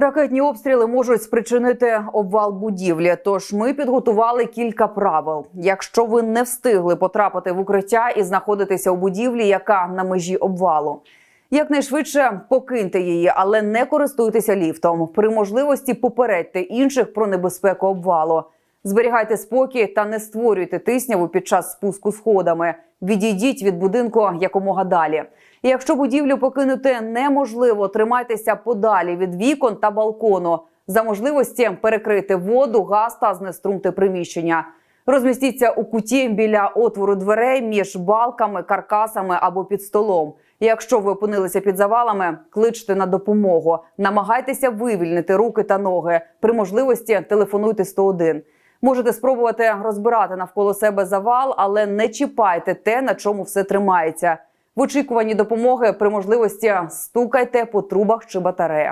Ракетні обстріли можуть спричинити обвал будівлі. Тож ми підготували кілька правил. Якщо ви не встигли потрапити в укриття і знаходитеся у будівлі, яка на межі обвалу. Якнайшвидше покиньте її, але не користуйтеся ліфтом. При можливості попередьте інших про небезпеку обвалу. Зберігайте спокій та не створюйте тисняву під час спуску сходами. Відійдіть від будинку якомога далі. І якщо будівлю покинути неможливо, тримайтеся подалі від вікон та балкону. За можливості перекрити воду, газ та знеструмте приміщення. Розмістіться у куті біля отвору дверей між балками, каркасами або під столом. Якщо ви опинилися під завалами, кличте на допомогу. Намагайтеся вивільнити руки та ноги. При можливості телефонуйте 101. Можете спробувати розбирати навколо себе завал, але не чіпайте те, на чому все тримається. В очікуванні допомоги при можливості стукайте по трубах чи батареях.